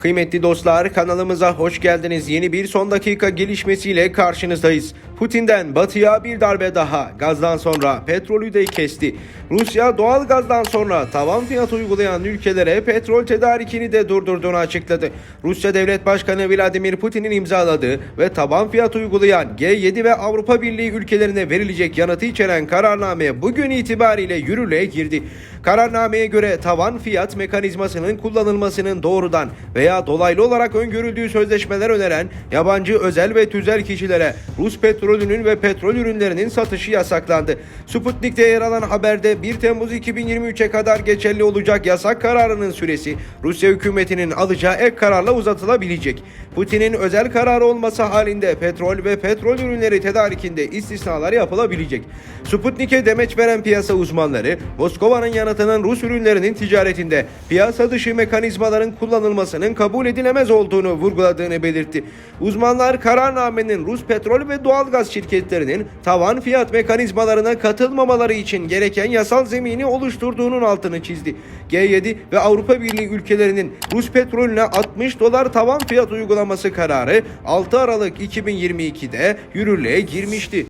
Kıymetli dostlar kanalımıza hoş geldiniz. Yeni bir son dakika gelişmesiyle karşınızdayız. Putin'den batıya bir darbe daha. Gazdan sonra petrolü de kesti. Rusya doğal gazdan sonra tavan fiyat uygulayan ülkelere petrol tedarikini de durdurduğunu açıkladı. Rusya Devlet Başkanı Vladimir Putin'in imzaladığı ve taban fiyat uygulayan G7 ve Avrupa Birliği ülkelerine verilecek yanıtı içeren kararname bugün itibariyle yürürlüğe girdi. Kararnameye göre tavan fiyat mekanizmasının kullanılmasının doğrudan veya dolaylı olarak öngörüldüğü sözleşmeler öneren yabancı özel ve tüzel kişilere Rus petrolünün ve petrol ürünlerinin satışı yasaklandı. Sputnik'te yer alan haberde 1 Temmuz 2023'e kadar geçerli olacak yasak kararının süresi Rusya hükümetinin alacağı ek kararla uzatılabilecek. Putin'in özel kararı olması halinde petrol ve petrol ürünleri tedarikinde istisnalar yapılabilecek. Sputnik'e demeç veren piyasa uzmanları Moskova'nın yanıtının Rus ürünlerinin ticaretinde piyasa dışı mekanizmaların kullanılmasının kabul edilemez olduğunu vurguladığını belirtti. Uzmanlar kararnamenin Rus petrol ve doğalgaz şirketlerinin tavan fiyat mekanizmalarına katılmamaları için gereken yasal zemini oluşturduğunun altını çizdi. G7 ve Avrupa Birliği ülkelerinin Rus petrolüne 60 dolar tavan fiyat uygulaması kararı 6 Aralık 2022'de yürürlüğe girmişti.